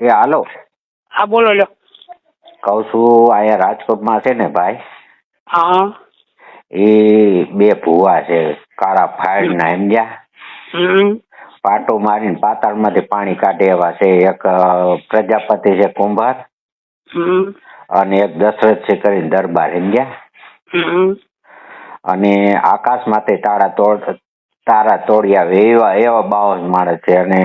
એ હાલો. હા બોલો લ્યો. કહું છું અહીંયા રાજકોટમાં છે ને ભાઈ? હા. એ બે ભૂવા છે કાળા ફાયરના એમ ગયા. પાટો મારીને પાતાળમાંથી પાણી કાઢે એવા છે. એક પ્રજાપતિ છે કુંભાર અને એક દશરથ છે કરીને દરબાર સમજ્યા ગયા. અને આકાશમાંથી તારા તોડ તારા તોડી આવે એવા એવા બાવન માણસ છે અને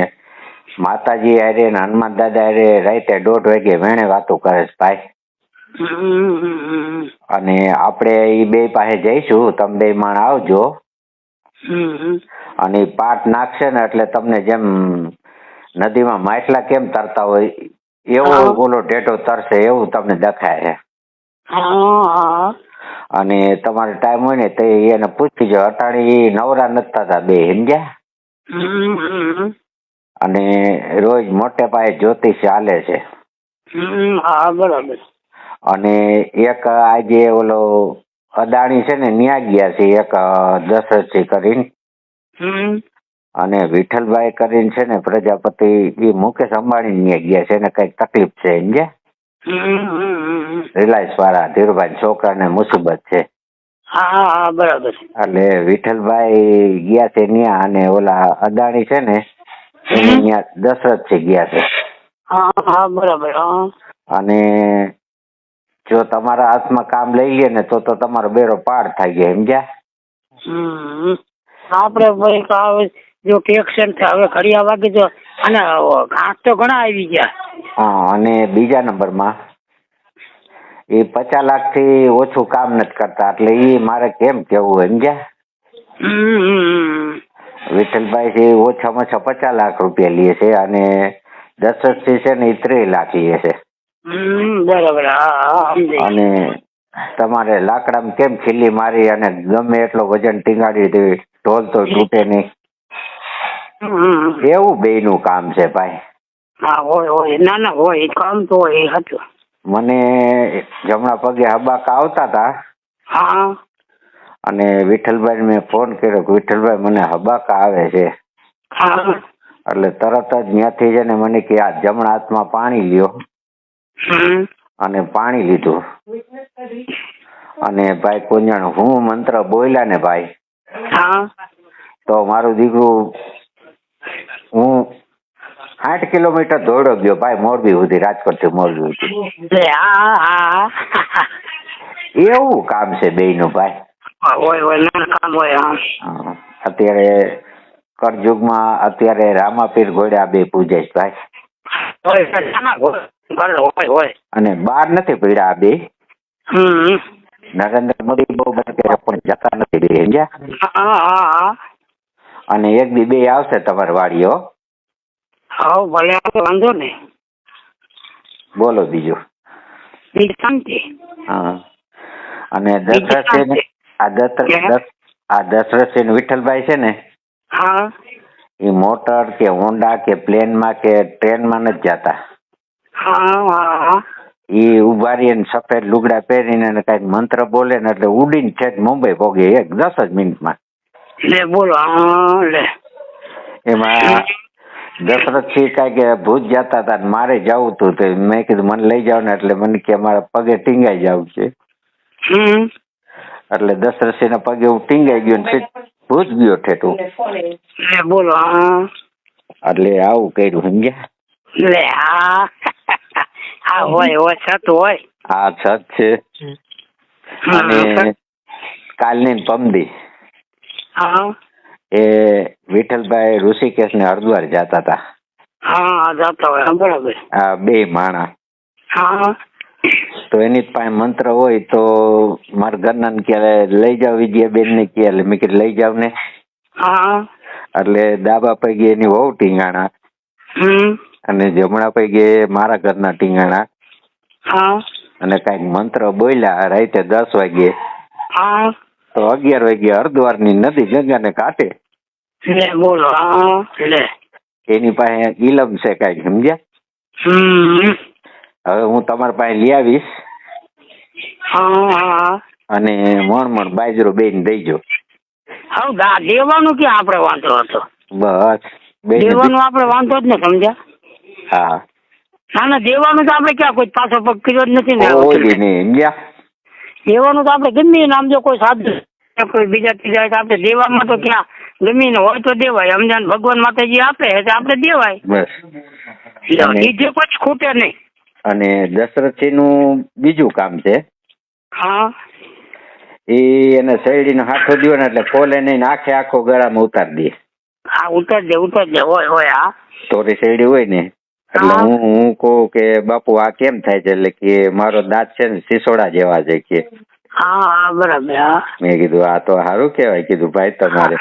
માતાજી હારે ને હનુમાન દાદા હારે રાતે દોઢ વાગે વેણે વાતો કરે છે ભાઈ. અને આપણે એ બે પાસે જઈશું તમે બે માણ આવજો. અને પાટ નાખશે ને એટલે તમને જેમ નદીમાં માટલા કેમ તરતા હોય એવો બોલો ટેટો તરશે એવું તમને દેખાય છે. અને તમારે ટાઈમ હોય ને તો એને પૂછી જો અટાણી નવરા નથી થતા બે સમજ્યા? અને રોજ મોટે પાયે જ્યોતિષ ચાલે છે. હા બરાબર. અને એક આજે ઓલો અદાણી છે ને ન્યા ગયા છે એક દશરથ દશરથજી કરીને. અને વિઠ્ઠલભાઈ કરીને છે ને પ્રજાપતિ એ મુકેશ અંબાણી ન્યા ગયા છે ને કંઈક તકલીફ છે સમજ્યા હમ રિલાયન્સ વાળા ધીરુભાઈ છોકરાને મુસીબત છે. હા હા બરાબર. એટલે વિઠ્ઠલભાઈ ગયા છે ન્યા અને ઓલા અદાણી છે ને એને દશરથ છે ગયા છે. હા હા બરાબર અને જો તમારા હાથમાં કામ લઈ લે ને તો તો તમારો બેરો પાર થાય જાય સમજ્યા? આપણે ભાઈ કાવ જો ટેક્શન છે હવે ઘડિયા વાગે જો અને ઘાસ તો ઘણા આવી ગયા. હા અને બીજા નંબરમાં એ પચાસ લાખથી ઓછું કામ નથી કરતા એટલે એ મારે કેમ કેવું સમજ્યા? વિઠ્ઠલભાઈ છે ઓછામાં ઓછા પચાસ લાખ રૂપિયા લે છે અને દશરથસિંહ છે ને એ ત્રીસ લાખ લે છે. બરાબર. અને તમારે લાકડામાં કેમ ખીલી મારી અને ગમે એટલો વજન ટીંગાડી દેવી ઢોલ તો તૂટે નહીં. એવું બે નું કામ છે ભાઈ? હા હોય હોય ના ના હોય કામ તો હોય હતું. મને જમણા પગે હબાકા આવતા હતા હા. અને વિઠ્ઠલભાઈ મેં ફોન કર્યો કે વિઠ્ઠલભાઈ મને હબાકા આવે છે. એટલે તરત જ ત્યાંથી છે ને મને કે આ જમણા હાથમાં પાણી લ્યો. અને પાણી લીધું. અને ભાઈ કુંજણ હું મંત્ર બોલ્યા ને ભાઈ. તો મારું દીકરું હું આઠ કિલોમીટર દોડો ગયો. ભાઈ મોરબી સુધી રાજકોટથી મોરબી સુધી. એવું કામ છે બેયનું ભાઈ. હોય હોય ના ના કામ હોય હા. અત્યારે કરજુગમાં અત્યારે રામાપીર ઘોડ્યા બે પૂજે ભાઈ. ના ના અને બાર નથી પીડા આ બે? નરેન્દ્ર મોદી બહુ બધા પણ જતા નથી બે સમજ્યા? અને એક બી બે આવશે તમારી વાડીઓ હા. ભલે વાંધો નહીં બોલો બીજું. શાંતિ. હા. અને ને શાંતિ. આ દશરથ? આ દશરથ છે વિઠ્ઠલભાઈ છે ને હા. એ મોટર કે હોન્ડા કે પ્લેનમાં કે ટ્રેનમાં નથી જતા. હા એ ઊભા રહીને સફેદ લુગડા પહેરીને કંઈક મંત્ર બોલે ને એટલે ઉડીને છેક મુંબઈ પોગે એક દસ જ મિનિટમાં. લે બોલો લે. એમાં દશરથસિંહ કાંઈક કે ભૂજ જતા હતા મારે જવું હતું તો મેં કીધું મને લઈ જાવ ને એટલે મને કે મારા પગે ટીંગાઈ જવું છે. એટલે દશરથસિંહ ના પગે હું ટીંગાઈ ગયો ને ભૂજ ગયો ઠેઠું બોલો એટલે આવું કર્યું સમજ્યા? લે હા. હા હોય હોય છત હોય. આ છત છે. અને કાલની પમદી. હા. એ વિઠ્ઠલભાઈ ઋષિકેશ ને હરિદ્વાર જતા હતા હા જતા હોય હા, બરાબર. આ બે માણા. હા. તો એની પાસે મંત્ર હોય તો મારા ઘરના ને કે લઈ જાવ વિજયાબેન ને કે મેં કીધું લઈ જાવ ને. હા. એટલે ડાબા પૈકી એની વહુ ટીંગાણા. અને જમણા પૈકી મારા ઘરના ટીંગાણા. હા. અને કંઈક મંત્ર બોલ્યા રાતે દસ વાગે હા. તો અગિયાર વાગે હરદ્વારની નદી ગંગાને કાંઠે. લે બોલો એની પાસે ઇલમ છે કંઈક સમજ્યા? હવે હું તમારા પાસે લઈ આવીશ. હા હા. અને મણ મણ બાજરો બેન દઈજો હવ દેવાનું કે આપણે વાંધો હતો? બસ. દેવાનું આપણે વાંધો જ ને સમજ્યા? હા. ના ના દેવાનું તો આપણે ક્યાં કોઈ પાછો પગ કર્યો જ નથી ને દેવાનું તો આપણે ગમે નામ જો કોઈ સાધુ કોઈ બીજા ત્રીજા હોય તો આપણે દેવામાં તો ક્યાં ગમીને હોય તો દેવાય. સમજાણ ભગવાન માતાજી આપે એટલે આપણે દેવાય. બસ. અને- કોઈ પછી ખૂટે નહીં. અને દશરથસિંહનું બીજું કામ છે. હા. એ એને શેરડીનો હાથો દ્યો ને એટલે ખોલે નહીં આખે આખો ગળામાં ઉતારી દે. હા ઉતાર દે ઉતાર દે હોય હોય હા. તોરી શેરડી હોય ને એટલે હું. હું કહું કે બાપુ આ કેમ થાય છે? એટલે કે મારો દાંત છે ને સિસોડા જેવા છે કે. હા હા બરાબર હા. મેં કીધું આ તો સારું કહેવાય. કીધું ભાઈ તમારે.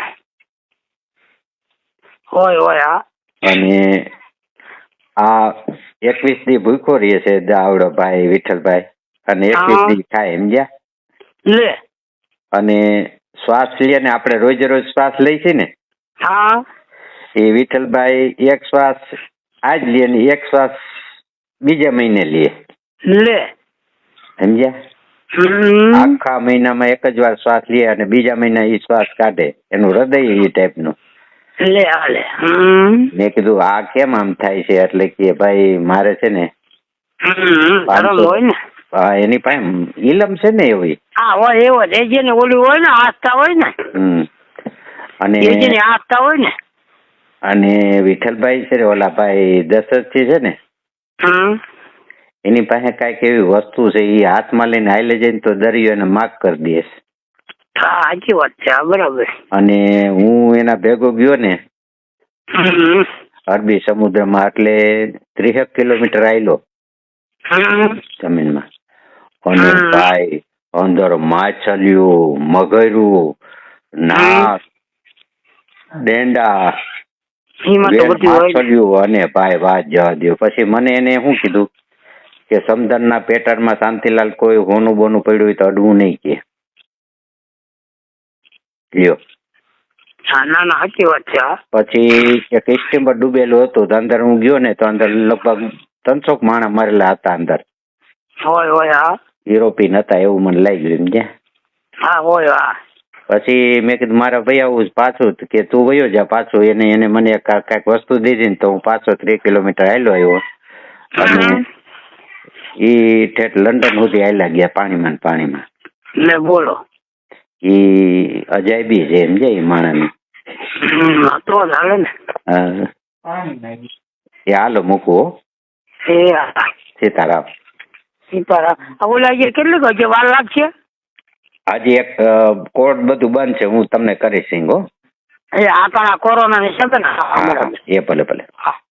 હોય હોય હા. અને આ એકવીસ દી ભૂખો રહે છે ભાઈ વિઠ્ઠલભાઈ અને એકવીસ. દી ખાય સમજ્યા લે. અને શ્વાસ લઈએ ને આપણે રોજ રોજ શ્વાસ લઈ છે ને? હા. એ વિઠ્ઠલભાઈ એક શ્વાસ આજ લે ને એક શ્વાસ બીજા મહિને લે. લે. સમજ્યા આખા મહિનામાં એક જ વાર શ્વાસ લે અને બીજા મહિના એ શ્વાસ કાઢે. એનું હૃદય એ ટાઈપનું લે હાલે મેં કીધું આ કેમ આમ થાય છે? એટલે કે ભાઈ મારે છે ને ને. એની પાસે ઇલમ છે ને એવી. હા હોય એવો જ. એ જેને ઓલું હોય ને આસ્થા હોય ને. હમ. અને એ આસ્થા હોય ને. અને વિઠ્ઠલભાઈ છે ને ઓલા ભાઈ દશરથજી છે ને હમ. એની પાસે કંઈક એવી વસ્તુ છે એ હાથમાં લઈને હાલે જઈને તો દરિયો એને માફ કરી દે છે. હા સાચી વાત છે હા બરાબર. અને હું એના ભેગો ગયો ને અરબી સમુદ્રમાં એટલે ત્રીસેક કિલોમીટર આવેલો જમીનમાં. અને ભાઈ અંદર માછલીઓ મગરું નાક. માછલીઓ અને ભાઈ વાત જવા દો પછી મને એને શું કીધું કે સમદનના પેટર્નમાં શાંતિલાલ કોઈ હોનું બોનું પડ્યું હોય તો અડવું નહીં કે. લ્યો. હા ના ના સાચી વાત છે હા. પછી એક સ્ટીમર ડૂબેલું હતું તો અંદર હું ગયો ને તો અંદર લગભગ ત્રણસો માણા મરેલા હતા અંદર. હોય હોય હા. યુરોપિયન હતા એવું મને લાગ્યું સમજ્યા હા હોય હા. પછી મેં કીધું મારા ભાઈ આવું પાછું કે તું વયો જા પાછું એને એને મને કાંઈક વસ્તુ દીધી ને તો હું પાછો ત્રી કિલોમીટર હાલ્યો આવ્યો. અને એ ઈ ઠેઠ લંડન સુધી હાલ્યા ગયા પાણીમાં ને પાણીમાં. લે બોલો. ઈ અજાયબી છે એમ જાય માણસની. હમ, તો હાલે ને. હા. એ હાલો મૂકવો. એ સીતારામ. સીતારામ. ઓલા જે કેટલી હજી વાર લાગશે? આજે એક કોર્ટ બધું બંધ છે હું તમને કરીશ સિંગો એ આ પણ આ કોરોના ની છે ને એ ભલે ભલે. હા.